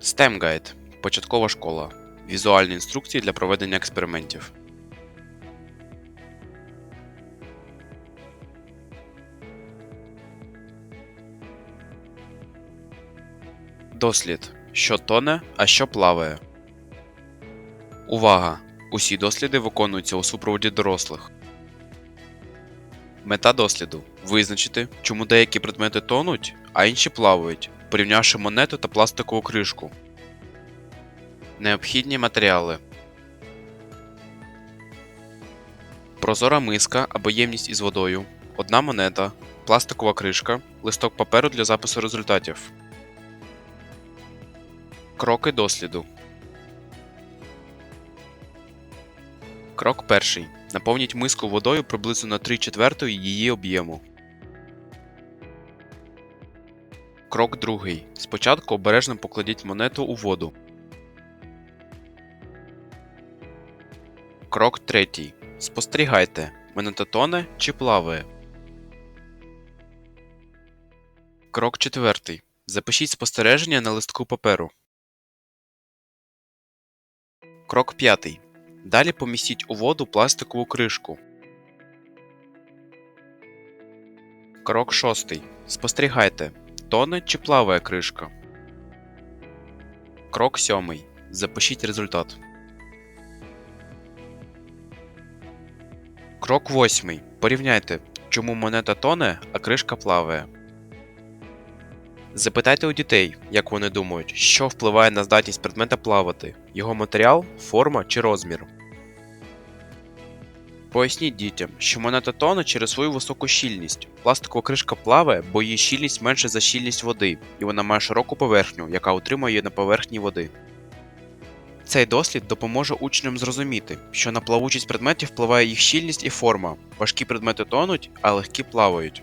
STEM Guide – початкова школа. Візуальні інструкції для проведення експериментів. Дослід. Що тоне, а що плаває. Увага! Усі досліди виконуються у супроводі дорослих. Мета досліду визначити, чому деякі предмети тонуть, а інші плавають, порівнявши монету та пластикову кришку. Необхідні матеріали. Прозора миска або ємність із водою, одна монета, пластикова кришка, листок паперу для запису результатів. Кроки досліду. Крок перший. Наповніть миску водою приблизно на 3 четвертої її об'єму. Крок другий. Спочатку обережно покладіть монету у воду. Крок третій. Спостерігайте, монета тоне чи плаває. Крок четвертий. Запишіть спостереження на листку паперу. Крок п'ятий. Далі помістіть у воду пластикову кришку. Крок шостий. Спостерігайте, тоне чи плаває кришка. Крок сьомий. Запишіть результат. Крок восьмий. Порівняйте, чому монета тоне, а кришка плаває. Запитайте у дітей, як вони думають, що впливає на здатність предмета плавати його матеріал, форма чи розмір. Поясніть дітям, що монета тоне через свою високу щільність. Пластикова кришка плаває, бо її щільність менше за щільність води, і вона має широку поверхню, яка утримує її на поверхні води. Цей дослід допоможе учням зрозуміти, що на плавучість предметів впливає їх щільність і форма. Важкі предмети тонуть, а легкі плавають.